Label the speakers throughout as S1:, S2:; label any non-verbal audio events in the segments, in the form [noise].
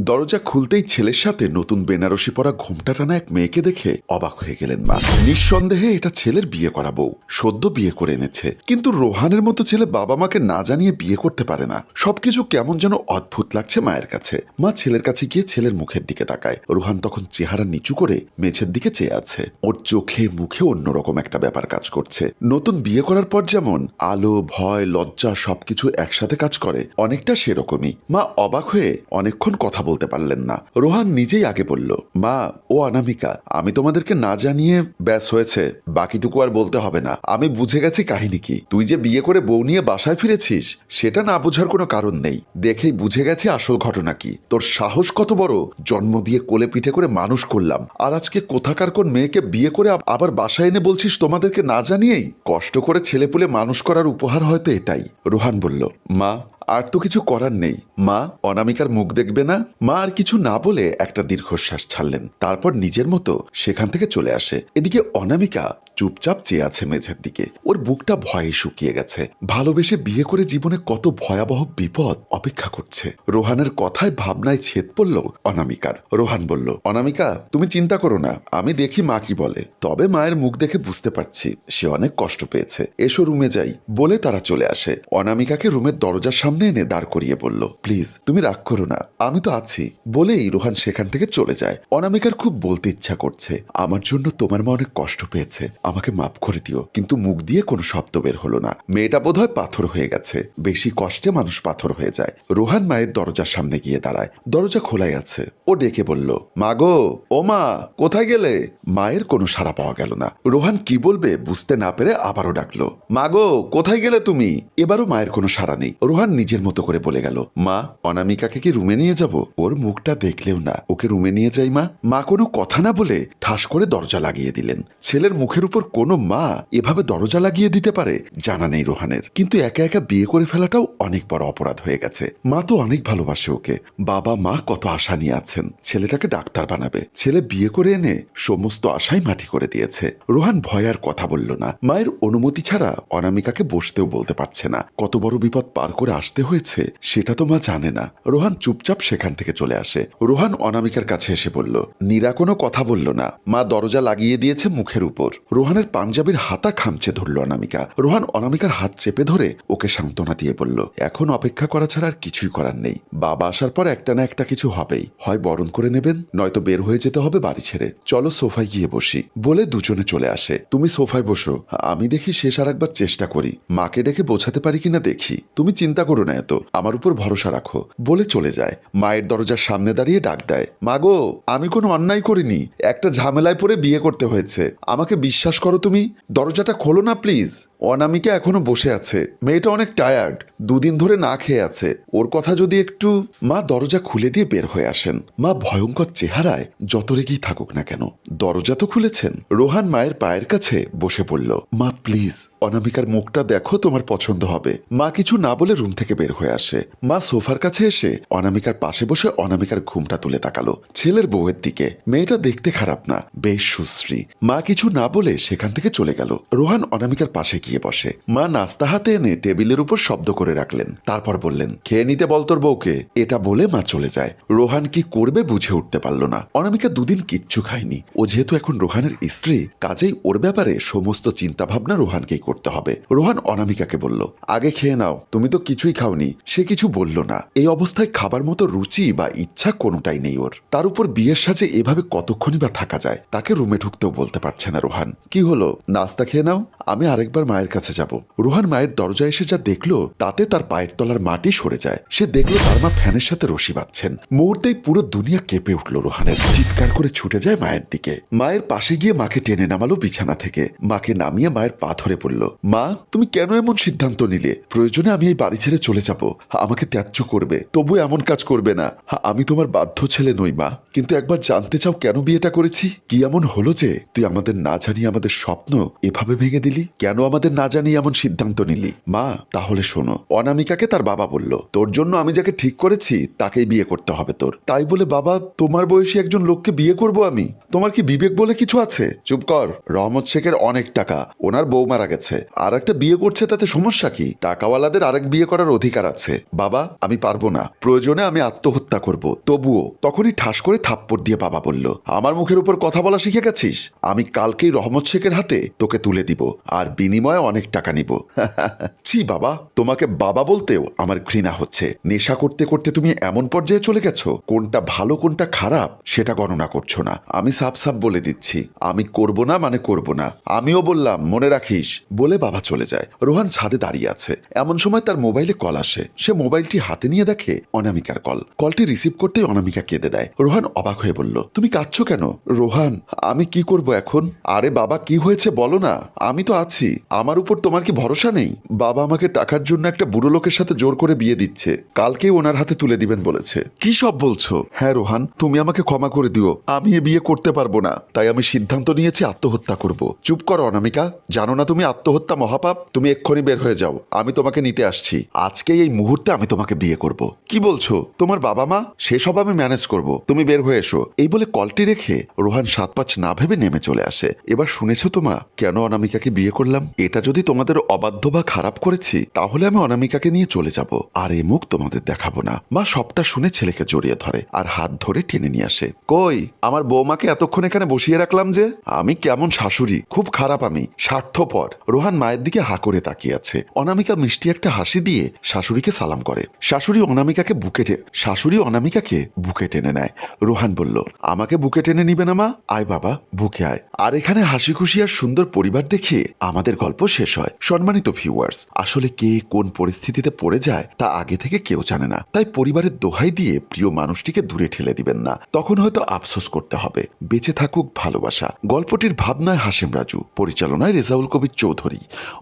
S1: দরজা খুলতেই ছেলের সাথে নতুন বেনারসি পরা ঘোমটা টানা এক মেয়েকে দেখে অবাক হয়ে গেলেন মা। নিঃসন্দেহে এটা ছেলের বিয়ে করা বউ। সদ্য বিয়ে করে এনেছে। কিন্তু রোহানের মতো ছেলে বাবা মাকে না জানিয়ে বিয়ে করতে পারে না। সবকিছু কেমন যেন অদ্ভুত লাগছে মায়ের কাছে। মা ছেলের কাছে গিয়ে ছেলের মুখের দিকে তাকায়। রোহান তখন চেহারা নিচু করে মেঝের দিকে চেয়ে আছে। ওর চোখে মুখে অন্যরকম একটা ব্যাপার কাজ করছে। নতুন বিয়ে করার পর যেমন আলো, ভয়, লজ্জা সবকিছু একসাথে কাজ করে, অনেকটা সেরকমই। মা অবাক হয়ে অনেকক্ষণ কথা বলতে পারলেন না। রোহান নিজেই আগে বলল, মা, ও অনামিকা, আমি তোমাদেরকে না জানিয়ে ব্যাস হয়েছে, বাকিটুকু আর বলতে হবে না। আমি বুঝে গেছি কাহিনী কি। তুই যে বিয়ে করে বউ নিয়ে বাসায় ফিরেছিস, সেটা না বোঝার কোনো কারণ নেই। দেখেই বুঝে গেছি আসল ঘটনা কি। তোর সাহস কত বড়? জন্ম দিয়ে কোলে পিঠে করে মানুষ করলাম। আর আজকে কোথাকার কোন মেয়েকে বিয়ে করে আবার বাসায় এনে বলছিস তোমাদেরকে না জানিয়েই? কষ্ট করে ছেলেপুলে মানুষ করার উপহার হয়তো এটাই। রোহান বলল, মা আর তো কিছু করার নেই। মা অনামিকার মুখ দেখবে না। মা আর কিছু না বলে একটা দীর্ঘশ্বাস ছাড়লেন। তারপর নিজের মতো সেখান থেকে চলে আসে। এদিকে অনামিকা চুপচাপ চেয়ে আছে মেঝের দিকে। ওর বুকটা ভয়ে শুকিয়ে গেছে। ভালোবেসে বিয়ে করে জীবনে কত ভয়াবহ বিপদ অপেক্ষা করছে। রোহানের কথায় ভাবনায় ছেদ পড়ল অনামিকার। রোহান বলল, অনামিকা, তুমি চিন্তা করো না, আমি দেখি মা কি বলে। তবে মায়ের মুখ দেখে বুঝতে পারছি, সে অনেক কষ্ট পেয়েছে। এসো রুমে যাই। বলে তারা চলে আসে। অনামিকাকে রুমের দরজার সামনে এনে দাঁড় করিয়ে বলল, প্লিজ, তুমি রাগ করো না, আমি তো আছি। বলেই রোহান সেখান থেকে চলে যায়। অনামিকার খুব বলতে ইচ্ছা করছে, আমার জন্য তোমার মা অনেক কষ্ট পেয়েছে আমাকে মাফ করে দিও, কিন্তু মুখ দিয়ে কোনো শব্দ বের হলো না। মেয়েটা বোধহয় পাথর হয়ে গেছে। বেশি কষ্টে মানুষ পাথর হয়ে যায়। রোহান মায়ের দরজার সামনে গিয়ে দাঁড়ায়। দরজা খোলাই আছে। ও ডেকে বলল, মা গো, ও মা, কোথায় গেলে? মায়ের কোনো সাড়া পাওয়া গেল না। রোহান কি বলবে বুঝতে না পেরে আবারও ডাকলো, মা গো, কোথায় গেলে তুমি? এবারও মায়ের কোনো সাড়া নেই। রোহান নিজের মতো করে বলে গেল, মা, অনামিকাকে কি রুমে নিয়ে যাব? ওর মুখটা দেখলেও না। ওকে রুমে নিয়ে যাই মা? মা কোনো কথা না বলে ঠাস করে দরজা লাগিয়ে দিলেন। ছেলের মুখের উপর কোনো মা এভাবে দরজা লাগিয়ে দিতে পারে? জানা নেই রোহানের। কিন্তু একা একা বিয়ে করে ফেলাটাও অনেক বড় অপরাধ হয়ে গেছে। মা তো অনেক ভালোবাসে ওকে। বাবা মা কত আশা নিয়ে আছেন। ছেলেটাকে ডাক্তার বানাবে। ছেলে বিয়ে করে এনে সমস্ত আশাই মাটি করে দিয়েছে। রোহান ভয় আর কথা বলল না। মায়ের অনুমতি ছাড়া অনামিকাকে বসতেও বলতে পারছে না। কত বড় বিপদ পার করে আসতে হয়েছে, সেটা তো মা জানে না। রোহান চুপচাপ সেখান থেকে চলে আসে। রোহান অনামিকার কাছে এসে বলল, নীরা কোনো কথা বলল না। মা দরজা লাগিয়ে দিয়েছে মুখের উপর। রোহানের পাঞ্জাবির হাতা খামচে ধরল অনামিকা। রোহান অনামিকার হাত চেপে ধরে ওকে সান্ত্বনা দিয়ে বলল, এখন অপেক্ষা করা ছাড়া আর কিছুই করার নেই। বাবা আসার পর একটা না একটা কিছু হবেই। হয় বরণ করে নেবেন, নয়তো বের হয়ে যেতে হবে বাড়ি ছেড়ে। চলো সোফায় গিয়ে বসি। বলে দুজনে চলে আসে। তুমি সোফায় বসো। আমি দেখি শেষ আর একবার চেষ্টা করি। মাকে ডেকে বোঝাতে পারি কিনা দেখি। তুমি চিন্তা করো না এত। আমার উপর ভরসা রাখো। বলে চলে যায়। মায়ের দরজার সামনে দাঁড়িয়ে ডাক দেয় মাগো আমি কোনো অন্যায় করিনি। একটা ঝামেলায় পড়ে বিয়ে করতে হয়েছে। আমাকে বিশ্বাস করো তুমি। দরজাটা খোলো না প্লিজ অনামিকা এখনও বসে আছে। মেয়েটা অনেক টায়ার্ড দুদিন ধরে না খেয়ে আছে। ওর কথা যদি একটু মা দরজা খুলে দিয়ে বের হয়ে আসেন। মা ভয়ঙ্কর চেহারায় যত রেগেই থাকুক না কেন, দরজা তো খুলেছেন। রোহান মায়ের পায়ের কাছে বসে পড়ল। মা প্লিজ অনামিকার মুখটা দেখো, তোমার পছন্দ হবে। মা কিছু না বলে রুম থেকে বের হয়ে আসে। মা সোফার কাছে এসে অনামিকার পাশে বসে অনামিকার ঘুমটা তুলে তাকালো। ছেলের বউয়ের দিকে। মেয়েটা দেখতে খারাপ না, বেশ সুশ্রী। মা কিছু না বলে সেখান থেকে চলে গেল। রোহান অনামিকার পাশে গিয়ে বসে। মা নাস্তা হাতে এনে টেবিলের উপর শব্দ করে রাখলেন। তারপর বললেন, খেয়ে নিতে বল তোর বউকে। এটা বলে মা চলে যায়। রোহান কি করবে বুঝে উঠতে পারল না। অনামিকা দুদিন কিচ্ছু খায়নি। ও যেহেতু এখন রোহানের স্ত্রী, কাজেই ওর ব্যাপারে সমস্ত চিন্তা ভাবনা রোহানকেই করতে হবে। রোহান অনামিকাকে বলল, আগে খেয়ে নাও, তুমি তো কিছুই খাওনি। সে কিছু বলল না। এই অবস্থায় খাবার মতো রুচি বা ইচ্ছা কোনোটাই নেই ওর। তার উপর বিয়ের সাজে এভাবে কতক্ষণই বা থাকা যায়, তাকে রুমে ঢুকতেও বলতে পারছে না রোহান। কি হলো? নাস্তা খেয়ে নাও? আমি আরেকবার মায়ের কাছে যাব। রোহান মায়ের দরজায় এসে যা দেখল, তাতে তার পায়ের তলার মাটি সরে যায়। সে দেখল তার মা ফ্যানের সাথে রশি বাঁধছেন। মুহূর্তেই পুরো দুনিয়া কেঁপে উঠল রোহানের। চিৎকার করে ছুটে যায় মায়ের দিকে। মায়ের পাশে গিয়ে মাকে টেনে নামালো বিছানা থেকে। মাকে নামিয়ে মায়ের পা ধরে পড়ল মা, তুমি কেন এমন সিদ্ধান্ত নিলে? প্রয়োজনে আমি এই বাড়ি ছেড়ে চলে যাব। আমাকে ত্যায্য করবে। তবু এমন কাজ করবে না। আমি তোমার বাধ্য ছেলে নই, মা। কিন্তু একবার জানতে চাও কেন বিয়েটা করেছি? কি এমন হলো যে, তুই আমাদের না জানিয়ে আমাদের স্বপ্ন এভাবে ভেঙে দিলি? কেন আমাদের আমাদের না জানিয়ে এমন সিদ্ধান্ত নিলি। মা, তাহলে শোনো। অনামিকাকে তার বাবা বলল, তোর জন্য আমি যাকে ঠিক করেছি, তাকেই বিয়ে করতে হবে তোর। তাই বলে, বাবা, তোমার বয়সী একজন লোককে বিয়ে করব আমি? তোমার কি বিবেক বলে কিছু আছে? চুপ কর। রহমত শেখের অনেক টাকা। ওনার বউ মারা গেছে। আর একটা বিয়ে করছে, তাতে সমস্যা কি? টাকাওয়ালাদের আরেক বিয়ে করার অধিকার আছে। বাবা, আমি পারব না। প্রয়োজনে আমি আত্মহত্যা করব। তবুও তখনই ঠাস করে থাপ্পড় দিয়ে বাবা বলল, আমার মুখের উপর কথা বলা শিখে গেছিস? আমি কালকেই রহমত শেখের হাতে তোকে তুলে দিব। আর বিনিময়ে অনেক টাকা নিব। [laughs] ছি বাবা, তোমাকে বাবা বলতেও আমার ঘৃণা হচ্ছে। নেশা করতে করতে তুমি এমন পর্যায়ে চলে গেছো। কোনটা ভালো, কোনটা খারাপ, সেটা গণনা করছ না। আমি সাপ সাপ বলে দিচ্ছি। আমি করব না মানে করব না। আমিও বললাম, মনে রাখিস। বলে বাবা চলে যায়। রোহান ছাদে দাঁড়িয়ে আছে। এমন সময় তার মোবাইলে কল আসে। সে মোবাইলটি হাতে নিয়ে দেখে অনামিকার কল। কলটি রিসিভ করতেই অনামিকা কেঁদে দেয়। রোহান অবাক হয়ে বলল, তুমি কাঁদছো কেন? রোহান, আমি কি করব এখন? আরে বাবা, কি হয়েছে বলো না? আমি তো আছি। আমার উপর তোমার কি ভরসা নেই? বাবা আমাকে টাকার জন্য একটা বুড়ো লোকের সাথে জোর করে বিয়ে দিচ্ছে। কালকেই ওনার হাতে তুলে দিবেন বলেছে। কি সব বলছো? হ্যাঁ রোহান, তুমি আমাকে ক্ষমা করে দিও। আমি এ বিয়ে করতে পারব না। তাই আমি সিদ্ধান্ত নিয়েছি আত্মহত্যা করব। চুপ করো, অনামিকা। জানো না তুমি আত্মহত্যা মহাপাপ? তুমি এক্ষুনি বের হয়ে যাও। আমি তোমাকে নিতে আসছি। আজকে এই মুহূর্তে আমি তোমাকে বিয়ে করব। কি বলছো? তোমার বাবা মা? সেসব আমি ম্যানেজ করব। তুমি বের হয়ে এসো। এই বলে কলটি রেখে রোহান সাত পাঁচ না ভেবে নেমে চলে আসে। এবার শুনেছো তোমা কেন অনামিকাকে বিয়ে করলাম? এটা যদি তোমাদের অবাধ্য বা খারাপ করেছি, তাহলে আমি অনামিকাকে নিয়ে চলে যাব। আর এ মুখ তোমাদের দেখাবো না। মা সবটা শুনে ছেলেকে জড়িয়ে ধরে আর হাত ধরে টেনে নিয়ে আসে। কই, আমার বৌমাকে এতক্ষণ এখানে বসিয়ে রাখলাম যে? আমি কেমন শাশুড়ি? খুব খারাপ আমি। স্বার্থপর। রোহান মায়ের দিকে হা করে তাকিয়ে আছে। অনামিকা মিষ্টি একটা হাসি দিয়ে শাশুড়িকে সালাম করে। শাশুড়ি অনামিকাকে বুকে শাশুড়ি অনামিকাকে বুকে টেনে নেয়। রোহান বলল, আমাকে বুকে টেনে নিবে না মা? আয় বাবা, বুকে আয়। আর এখানে হাসি খুশি আর সুন্দর পরিবার দেখে আমাদের গল্প শেষ হয়। সম্মানিত ভিউয়ার্স আসলে কে কোন পরিস্থিতিতে পড়ে যায় তা আগে থেকে কেউ জানে না। তাই পরিবারের দোহাই দিয়ে প্রিয় মানুষটিকে দূরে ঠেলে দিবেন না। তখন হয়তো আফসোস করতে হবে। বেঁচে থাকুক ভালোবাসা। গল্পটির ভাবনায় হাসিম রাজু, পরিচালনায় রেজাউল কবির চৌধুরী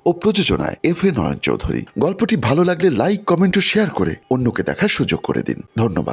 S1: ও প্রযোজনায় এফ এ নয়ন চৌধুরী। গল্পটি ভালো লাগলে লাইক কমেন্ট ও শেয়ার করে অন্যকে দেখার সুযোগ করে দিন। ধন্যবাদ।